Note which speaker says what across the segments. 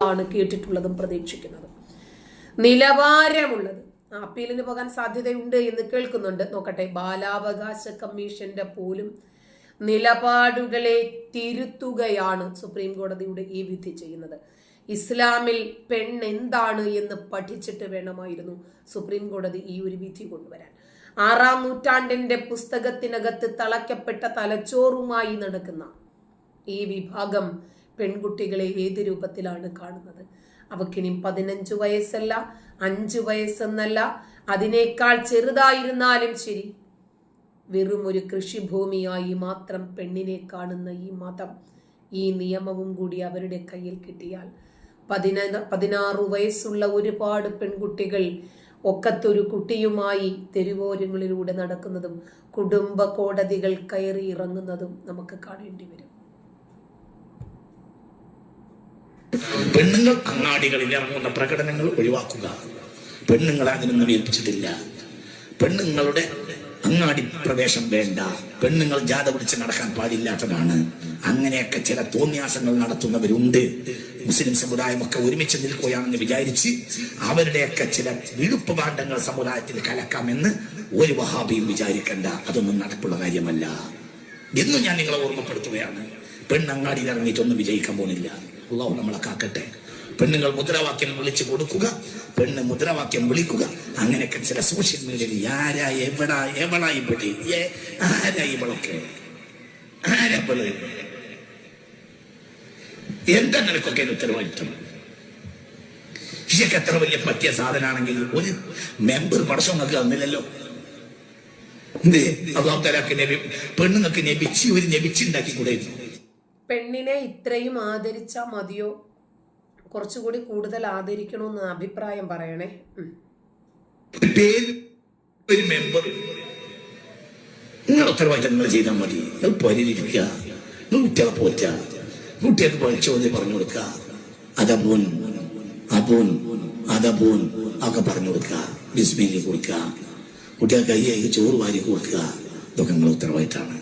Speaker 1: ആണ് കേട്ടിട്ടുള്ളതും പ്രതീക്ഷിക്കുന്നതും. നിലവാരമുള്ളത്. അപ്പീലിന് പോകാൻ സാധ്യതയുണ്ട് എന്ന് കേൾക്കുന്നുണ്ട്. നോക്കട്ടെ ബാലാവകാശ കമ്മീഷന്റെ പോലും നിലപാടുകളെ തിരുത്തുകയാണ് സുപ്രീം കോടതിയുടെ ഈ വിധി ചെയ്യുന്നത്. ഇസ്ലാമിൽ പെണ്ണ് എന്താണ് എന്ന് പഠിച്ചിട്ട് വേണമായിരുന്നു സുപ്രീം കോടതി ഈ ഒരു വിധി കൊണ്ടുവരാൻ. ആറാം നൂറ്റാണ്ടിന്റെ പുസ്തകത്തിനകത്ത് തളയ്ക്കപ്പെട്ട തലച്ചോറുമായി നടക്കുന്ന ഈ വിഭാഗം പെൺകുട്ടികളെ ഏത് രൂപത്തിലാണ് കാണുന്നത്? അവക്കിനി പതിനഞ്ചു വയസ്സല്ല അഞ്ചു വയസ്സെന്നല്ല. അതിനേക്കാൾ ചെറുതായിരുന്നാലും ശരി. വെറും ഒരു കൃഷിഭൂമിയായി മാത്രം പെണ്ണിനെ കാണുന്ന ഈ മതം ഈ നിയമവും കൂടി അവരുടെ കയ്യിൽ കിട്ടിയാൽ പതിന പതിനാറു വയസ്സുള്ള ഒരുപാട് പെൺകുട്ടികൾ ഒക്കത്തൊരു കുട്ടിയുമായി തെരുവോരങ്ങളിലൂടെ നടക്കുന്നതും കുടുംബ കോടതികൾ കയറി ഇറങ്ങുന്നതും നമുക്ക് കാണേണ്ടി വരും.
Speaker 2: പെണ്ണുങ്ങൾ അങ്ങാടികളിൽ ഇറങ്ങുന്ന പ്രകടനങ്ങൾ ഒഴിവാക്കുക. പെണ്ണുങ്ങളെ അതിനൊന്നും ഏൽപ്പിച്ചിട്ടില്ല. പെണ്ണുങ്ങളുടെ അങ്ങാടി പ്രവേശം വേണ്ട. പെണ്ണുങ്ങൾ ജാഥ പിടിച്ച് നടക്കാൻ പാടില്ലാത്തതാണ്. അങ്ങനെയൊക്കെ ചില തോന്നിയാസങ്ങൾ നടത്തുന്നവരുണ്ട്. മുസ്ലിം സമുദായം ഒക്കെ ഒരുമിച്ച് നിൽക്കുകയാണെന്ന് വിചാരിച്ച് അവരുടെയൊക്കെ ചില വിഴുപ്പ് പാണ്ഡങ്ങൾ സമുദായത്തിൽ കലക്കാമെന്ന് ഒരു വഹാബിയും വിചാരിക്കണ്ട. അതൊന്നും നടപ്പുള്ള കാര്യമല്ല. എന്നും ഞാൻ നിങ്ങളെ ഓർമ്മപ്പെടുത്തുകയാണ്. പെണ്ണങ്ങാടിയിൽ ഇറങ്ങിയിട്ടൊന്നും വിജയിക്കാൻ പോകുന്നില്ല അള്ളാഹു നമ്മളെ കാക്കട്ടെ പെണ്ണുങ്ങൾ മുദ്രാവാക്യം വിളിച്ചു കൊടുക്കുക പെണ്ണ് മുദ്രാവാക്യം വിളിക്കുക. അങ്ങനെയൊക്കെ ചില സോഷ്യൽ മീഡിയയിൽ ആരാ എവിടാ എവിടാ ഇവിടെ? ആരാ ഇവളൊക്കെ? ആരാ ഇവൾ? എന്താ നിനക്കൊക്കെ ഉത്തരവാദിത്തം ഇതൊക്കെ എത്ര വലിയ പറ്റിയ സാധനമാണെങ്കിൽ ഒരു മെമ്പർ പടസം നിങ്ങൾക്ക് തന്നില്ലല്ലോ. എന്തേ? അള്ളാഹു തലാക്ക് നബി പെണ്ണുങ്ങൾക്ക് നബിച്ച് ഒരു നബിച്ചുണ്ടാക്കി കൂടെ
Speaker 1: പെണ്ണിനെ ഇത്രയും ആദരിച്ചാൽ മതിയോ? കുറച്ചുകൂടി കൂടുതൽ ആദരിക്കണമെന്ന് അഭിപ്രായം പറയണേ.
Speaker 2: ഒരു മെമ്പർ നിങ്ങൾ ഉത്തരവാദിത്തം ചെയ്താൽ മതി. നിങ്ങൾ പരിഹരിക്കുക. കുട്ടികളെ പോറ്റ. കുട്ടികൾക്ക് പറഞ്ഞു കൊടുക്കുക. അതപോൻ അബൂൻ അതപോൻ ഒക്കെ പറഞ്ഞു കൊടുക്കുക. ബിസ്മിലി കൊടുക്കുക. കുട്ടികൾക്ക് കയ്യേക്ക് ചോറ് വാരി കൊടുക്കുക. ഇതൊക്കെ നിങ്ങൾ ഉത്തരവാദിത്തമാണ്.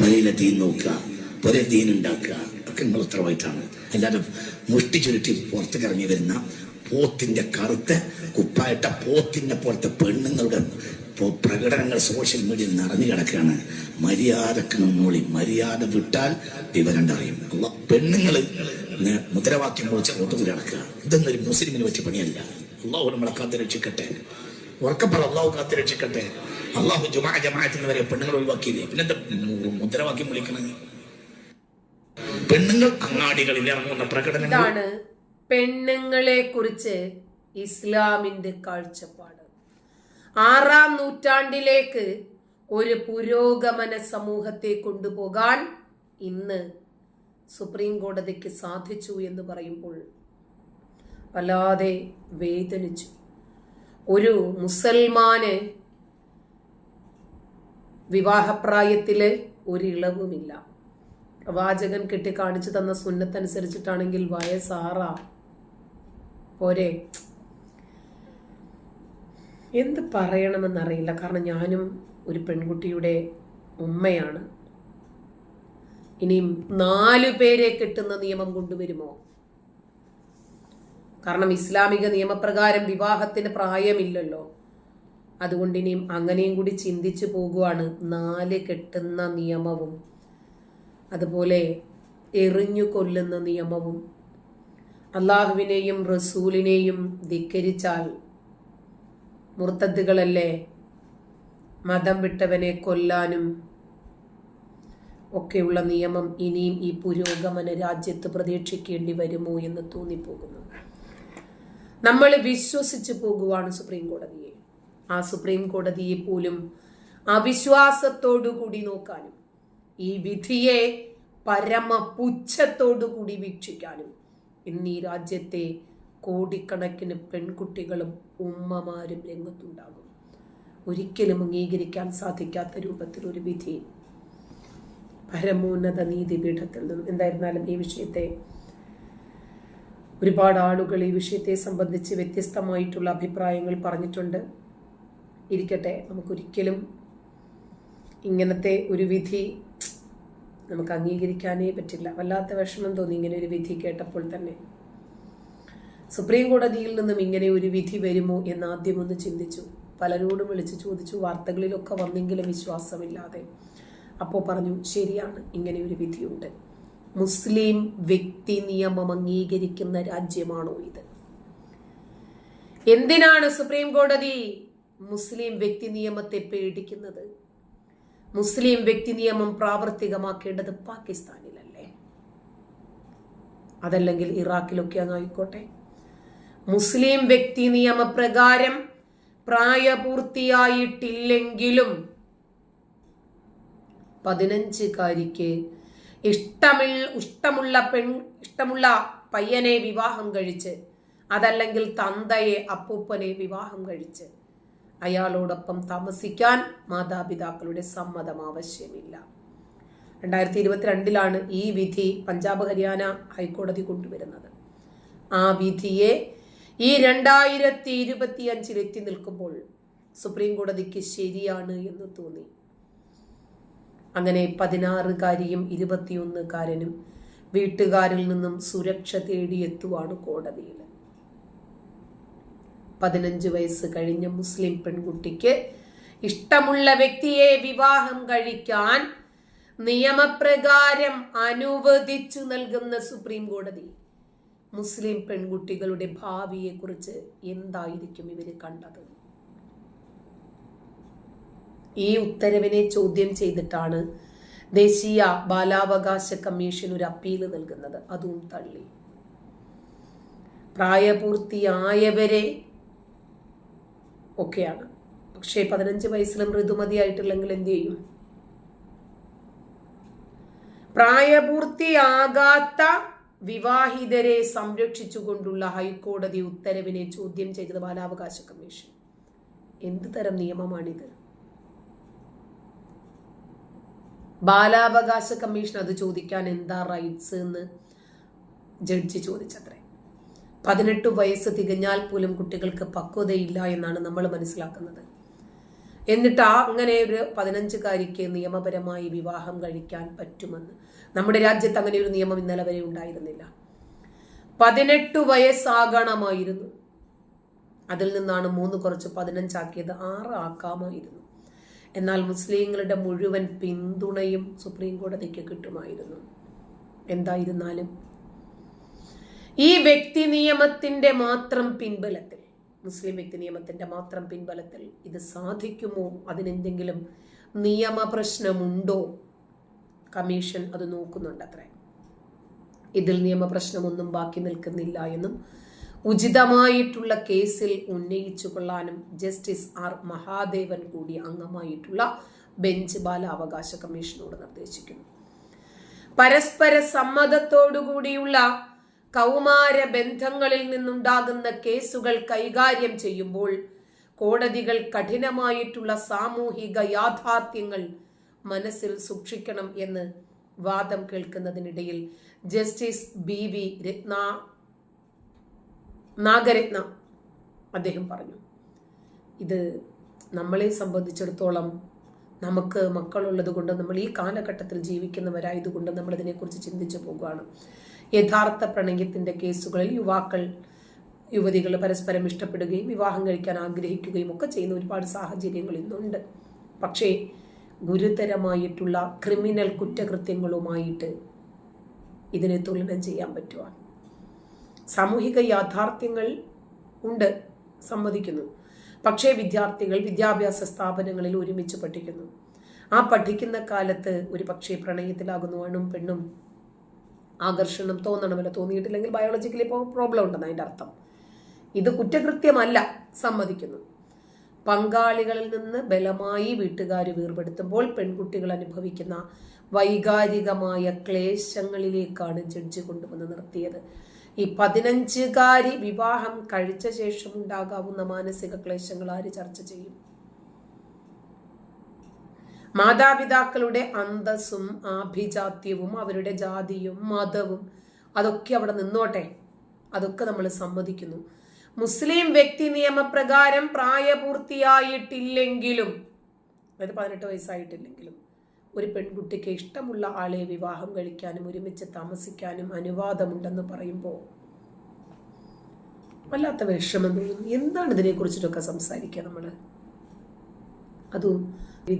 Speaker 2: പലയിലെ തീൻ നോക്കുക. പല തീൻ ഉണ്ടാക്കുക. ഒക്കെ നിങ്ങൾ ഉത്തരവായിട്ടാണ് അല്ലാതെ മുഷ്ടി ചുരുട്ടി പുറത്തേക്ക് ഇറങ്ങി വരുന്ന പോത്തിന്റെ കറുത്ത കുപ്പായിട്ട പോത്തിനെ പോലത്തെ പെണ്ണുങ്ങളുടെ പ്രകടനങ്ങൾ സോഷ്യൽ മീഡിയയിൽ നിറഞ്ഞു കിടക്കുകയാണ്. മര്യാദയ്ക്ക് നിന്നോളി. മര്യാദ വിട്ടാൽ വിവരം അറിയും. പെണ്ണുങ്ങൾ മുദ്രാവാക്യം കുറിച്ച് ഓട്ടത്തിൽ കിടക്കുക ഇതൊന്നും ഒരു മുസ്ലിമിന് പറ്റിയ പണിയല്ല. അള്ളാഹു നമ്മളെ കാത്തു രക്ഷിക്കട്ടെ. ഉറക്കപ്പറ അള്ളാഹു കാത്തു രക്ഷിക്കട്ടെ. അള്ളാഹു ജുമാ ജമാഅത്തിന് വരെ പെണ്ണുങ്ങൾ ഒഴിവാക്കിയില്ലേ? പിന്നെന്താ മുദ്രാവാക്യം വിളിക്കണത്? പെണ്ണുങ്ങൾ അങ്ങാടികളിൽ ഇറങ്ങുന്ന പ്രകടനങ്ങൾ.
Speaker 1: ഇതാണ് പെണ്ണുങ്ങളെ കുറിച്ച് ഇസ്ലാമിന്റെ കാഴ്ചപ്പാട്. ആറാം നൂറ്റാണ്ടിലേക്ക് ഒരു പുരോഗമന സമൂഹത്തെ കൊണ്ടുപോകാൻ ഇന്ന് സുപ്രീം കോടതിക്ക് സാധിച്ചു എന്ന് പറയുമ്പോൾ വല്ലാതെ വേദനിച്ചു. ഒരു മുസൽമാന് വിവാഹപ്രായത്തിൽ ഒരു കിട്ടി കെട്ടി കാണിച്ചു തന്ന സുന്നത്തനുസരിച്ചിട്ടാണെങ്കിൽ വയസ്സാറ പോരെ. എന്ത് പറയണമെന്നറിയില്ല. കാരണം ഞാനും ഒരു പെൺകുട്ടിയുടെ ഉമ്മയാണ്. ഇനിയും നാലു പേരെ കിട്ടുന്ന നിയമം കൊണ്ടുവരുമോ? കാരണം ഇസ്ലാമിക നിയമപ്രകാരം വിവാഹത്തിന് പ്രായമില്ലല്ലോ. അതുകൊണ്ട് ഇനിയും അങ്ങനെയും കൂടി ചിന്തിച്ചു പോകുവാണ് നാല് കെട്ടുന്ന നിയമവും. അതുപോലെ എറിഞ്ഞു കൊല്ലുന്ന നിയമവും അള്ളാഹുവിനെയും റസൂലിനെയും ധിക്കരിച്ചാൽ മുർത്തദ്ദുകളല്ലേ? മതം വിട്ടവനെ കൊല്ലാനും ഒക്കെയുള്ള നിയമം ഇനിയും ഈ പുരോഗമന രാജ്യത്ത് പ്രതീക്ഷിക്കേണ്ടി വരുമോ എന്ന് തോന്നിപ്പോകുന്നു. നമ്മൾ വിശ്വസിച്ചു പോകുവാണ് സുപ്രീം കോടതിയെ ആ സുപ്രീം കോടതിയെ പോലും അവിശ്വാസത്തോടു കൂടി നോക്കാനും ഈ വിധിയെ പരമ പുച്ഛത്തോടു കൂടി വീക്ഷിക്കാനും ഇന്ന് ഈ രാജ്യത്തെ കോടിക്കണക്കിന് പെൺകുട്ടികളും ഉമ്മമാരും രംഗത്തുണ്ടാകും. ഒരിക്കലും അംഗീകരിക്കാൻ സാധിക്കാത്ത രൂപത്തിൽ ഒരു വിധി. പരമോന്നത നീതിപീഠത്തിൽ നിന്നും എന്തായിരുന്നാലും ഈ വിഷയത്തെ ഒരുപാട് ആളുകൾ ഈ വിഷയത്തെ സംബന്ധിച്ച് വ്യത്യസ്തമായിട്ടുള്ള അഭിപ്രായങ്ങൾ പറഞ്ഞിട്ടുണ്ട്. ഇരിക്കട്ടെ നമുക്കൊരിക്കലും ഇങ്ങനത്തെ ഒരു വിധി നമുക്ക് അംഗീകരിക്കാനേ പറ്റില്ല. വല്ലാത്ത വിഷമം തോന്നി ഇങ്ങനെ ഒരു വിധി കേട്ടപ്പോൾ തന്നെ. സുപ്രീം കോടതിയിൽ നിന്നും ഇങ്ങനെ ഒരു വിധി വരുമോ എന്ന് ആദ്യം ഒന്ന് ചിന്തിച്ചു. പലരോടും വിളിച്ചു ചോദിച്ചു. വാർത്തകളിലൊക്കെ വന്നെങ്കിലും വിശ്വാസമില്ലാതെ. അപ്പോൾ പറഞ്ഞു ശരിയാണ് ഇങ്ങനെ ഒരു വിധിയുണ്ട്. മുസ്ലിം വ്യക്തി നിയമം അംഗീകരിക്കുന്ന രാജ്യമാണോ ഇത്? എന്തിനാണ് സുപ്രീം കോടതി മുസ്ലിം വ്യക്തി നിയമത്തെ പേടിക്കുന്നത്? മുസ്ലിം വ്യക്തി നിയമം പ്രാവർത്തികമാക്കേണ്ടത് പാകിസ്ഥാനിലല്ലേ? അതല്ലെങ്കിൽ ഇറാഖിലൊക്കെ ആയിക്കോട്ടെ? മുസ്ലിം വ്യക്തി നിയമപ്രകാരം പ്രായപൂർത്തിയായിട്ടില്ലെങ്കിലും പതിനഞ്ചുകാരിക്ക് ഇഷ്ടമിൽ ഇഷ്ടമുള്ള പെൺ ഇഷ്ടമുള്ള പയ്യനെ വിവാഹം കഴിച്ച് അതല്ലെങ്കിൽ തന്തയെ അപ്പൂപ്പനെ വിവാഹം കഴിച്ച് അയാളോടൊപ്പം താമസിക്കാൻ മാതാപിതാക്കളുടെ സമ്മതം ആവശ്യമില്ല. രണ്ടായിരത്തി ഇരുപത്തിരണ്ടിലാണ് ഈ വിധി പഞ്ചാബ് ഹരിയാന ഹൈക്കോടതി കൊണ്ടുവരുന്നത്. ആ വിധിയെ ഈ രണ്ടായിരത്തി ഇരുപത്തി അഞ്ചിൽ എത്തി നിൽക്കുമ്പോൾ സുപ്രീം കോടതിക്ക് ശരിയാണ് എന്ന് തോന്നി. അങ്ങനെ പതിനാറുകാരിയും ഇരുപത്തിയൊന്നുകാരനും വീട്ടുകാരിൽ നിന്നും സുരക്ഷ തേടിയെത്തുവാണ് കോടതിയിൽ. പതിനഞ്ച് വയസ്സ് കഴിഞ്ഞ മുസ്ലിം പെൺകുട്ടിക്ക് ഇഷ്ടമുള്ള വ്യക്തിയെ വിവാഹം കഴിക്കാൻ നിയമപ്രകാരം അനുവദിച്ചു നൽകുന്ന സുപ്രീം കോടതി. മുസ്ലിം പെൺകുട്ടികളുടെ ഭാവിയെക്കുറിച്ച് എന്തായിരിക്കും ഇവർ കണ്ടത്? ഈ ഉത്തരവിനെ ചോദ്യം ചെയ്തിട്ടാണ് ദേശീയ ബാലാവകാശ കമ്മീഷൻ ഒരു അപ്പീൽ നൽകുന്നത്. അതും തള്ളി. പ്രായപൂർത്തിയായവരെ ഒക്കെയാണ്. പക്ഷേ പതിനഞ്ച് വയസ്സിലും ഋതുമതിയായിട്ടില്ലെങ്കിൽ എന്തു ചെയ്യും? പ്രായപൂർത്തിയാകാത്ത വിവാഹിതരെ സംരക്ഷിച്ചുകൊണ്ടുള്ള ഹൈക്കോടതി ഉത്തരവിനെ ചോദ്യം ചെയ്തത് ബാലാവകാശ കമ്മീഷൻ. എന്ത് തരം നിയമമാണിത്? ബാലാവകാശ കമ്മീഷൻ അത് ചോദിക്കാൻ എന്താ റൈറ്റ്സ് എന്ന് ജഡ്ജി ചോദിച്ചത്രേ. പതിനെട്ട് വയസ്സ് തികഞ്ഞാൽ പോലും കുട്ടികൾക്ക് പക്വതയില്ല എന്നാണ് നമ്മൾ മനസ്സിലാക്കുന്നത്. എന്നിട്ട് ആ അങ്ങനെ ഒരു പതിനഞ്ചുകാരിക്ക് നിയമപരമായി വിവാഹം കഴിക്കാൻ പറ്റുമെന്ന്. നമ്മുടെ രാജ്യത്ത് അങ്ങനെ ഒരു നിയമം ഇന്നലെ വരെ ഉണ്ടായിരുന്നില്ല. പതിനെട്ട് വയസ്സാകണമായിരുന്നു. അതിൽ നിന്നാണ് മൂന്ന് കുറച്ച് പതിനഞ്ചാക്കിയത് ആറ് ആക്കാമായിരുന്നു. എന്നാൽ മുസ്ലിങ്ങളുടെ മുഴുവൻ പിന്തുണയും സുപ്രീം കോടതിക്ക് കിട്ടുമായിരുന്നു. എന്തായിരുന്നാലും ഈ വ്യക്തി നിയമത്തിന്റെ മാത്രം പിൻബലത്തിൽ മുസ്ലിം വ്യക്തി നിയമത്തിന്റെ മാത്രം പിൻബലത്തിൽ ഇത് സാധിക്കുമോ? അതിനെന്തെങ്കിലും നിയമ പ്രശ്നമുണ്ടോ? കമ്മീഷൻ അത് നോക്കുന്നുണ്ട് അത്ര ഇതിൽ നിയമപ്രശ്നമൊന്നും ബാക്കി നിൽക്കുന്നില്ല എന്നും ഉചിതമായിട്ടുള്ള കേസിൽ ഉന്നയിച്ചു കൊള്ളാനും ജസ്റ്റിസ് ആർ മഹാദേവൻ കൂടി അംഗമായിട്ടുള്ള ബെഞ്ച് ബാലാവകാശ കമ്മീഷനോട് നിർദ്ദേശിക്കുന്നു. പരസ്പര സമ്മതത്തോടുകൂടിയുള്ള കൗമാര ബന്ധങ്ങളിൽ നിന്നുണ്ടാകുന്ന കേസുകൾ കൈകാര്യം ചെയ്യുമ്പോൾ കോടതികൾ കഠിനമായിട്ടുള്ള സാമൂഹിക യാഥാർത്ഥ്യങ്ങൾ മനസ്സിൽ സൂക്ഷിക്കണം എന്ന് വാദം കേൾക്കുന്നതിനിടയിൽ justice B V Ratna Nagarathna അദ്ദേഹം പറഞ്ഞു ഇത് നമ്മളെ സംബന്ധിച്ചിടത്തോളം നമുക്ക് മക്കളുള്ളത് കൊണ്ട് നമ്മൾ ഈ കാലഘട്ടത്തിൽ ജീവിക്കുന്നവരായതുകൊണ്ട് നമ്മൾ ഇതിനെക്കുറിച്ച് ചിന്തിച്ചു പോകുകയാണ് യഥാർത്ഥ പ്രണയത്തിന്റെ കേസുകളിൽ യുവാക്കൾ യുവതികൾ പരസ്പരം ഇഷ്ടപ്പെടുകയും വിവാഹം കഴിക്കാൻ ആഗ്രഹിക്കുകയും ഒക്കെ ചെയ്യുന്ന ഒരുപാട് സാഹചര്യങ്ങൾ ഇന്നുണ്ട്. പക്ഷേ ഗുരുതരമായിട്ടുള്ള ക്രിമിനൽ കുറ്റകൃത്യങ്ങളുമായിട്ട് ഇതിനെ തുലനം ചെയ്യാൻ പറ്റുക സാമൂഹിക യാഥാർത്ഥ്യങ്ങൾ ഉണ്ട് സമ്മതിക്കുന്നു. പക്ഷേ വിദ്യാർത്ഥികൾ വിദ്യാഭ്യാസ സ്ഥാപനങ്ങളിൽ ഒരുമിച്ച് പഠിക്കുന്നു. ആ പഠിക്കുന്ന കാലത്ത് ഒരു പക്ഷേ പ്രണയത്തിലാകുന്നു ആണും പെണ്ണും ആകർഷണം തോന്നണമല്ലോ തോന്നിയിട്ടില്ലെങ്കിൽ ബയോളജിക്കലി ഇപ്പോൾ പ്രോബ്ലം ഉണ്ടെന്ന് അതിന്റെ അർത്ഥം. ഇത് കുറ്റകൃത്യമല്ല സമ്മതിക്കുന്നു. പങ്കാളികളിൽ നിന്ന് ബലമായി വീട്ടുകാർ വേർപെടുത്തുമ്പോൾ പെൺകുട്ടികൾ അനുഭവിക്കുന്ന വൈകാരികമായ ക്ലേശങ്ങളിലേക്കാണ് ജഡ്ജ് കൊണ്ടുവന്ന് നിർത്തിയത്. ഈ പതിനഞ്ചുകാരി വിവാഹം കഴിച്ച ശേഷം ഉണ്ടാകാവുന്ന മാനസിക ക്ലേശങ്ങൾ ആര് ചർച്ച ചെയ്യും? മാതാപിതാക്കളുടെ അന്തസ്സും ആഭിജാത്യവും അവരുടെ ജാതിയും മതവും അതൊക്കെ അവിടെ നിന്നോട്ടെ. അതൊക്കെ നമ്മൾ സമ്മതിക്കുന്നു. മുസ്ലിം വ്യക്തി നിയമപ്രകാരം പ്രായപൂർത്തിയായിട്ടില്ലെങ്കിലും അതായത് പതിനെട്ട് വയസ്സായിട്ടില്ലെങ്കിലും ഒരു പെൺകുട്ടിക്ക് ഇഷ്ടമുള്ള ആളെ വിവാഹം കഴിക്കാനും ഒരുമിച്ച് താമസിക്കാനും അനുവാദമുണ്ടെന്ന് പറയുമ്പോൾ വല്ലാത്ത വിഷമം എന്താണ് ഇതിനെ കുറിച്ചിട്ടൊക്കെ സംസാരിക്കുക നമ്മൾ അതും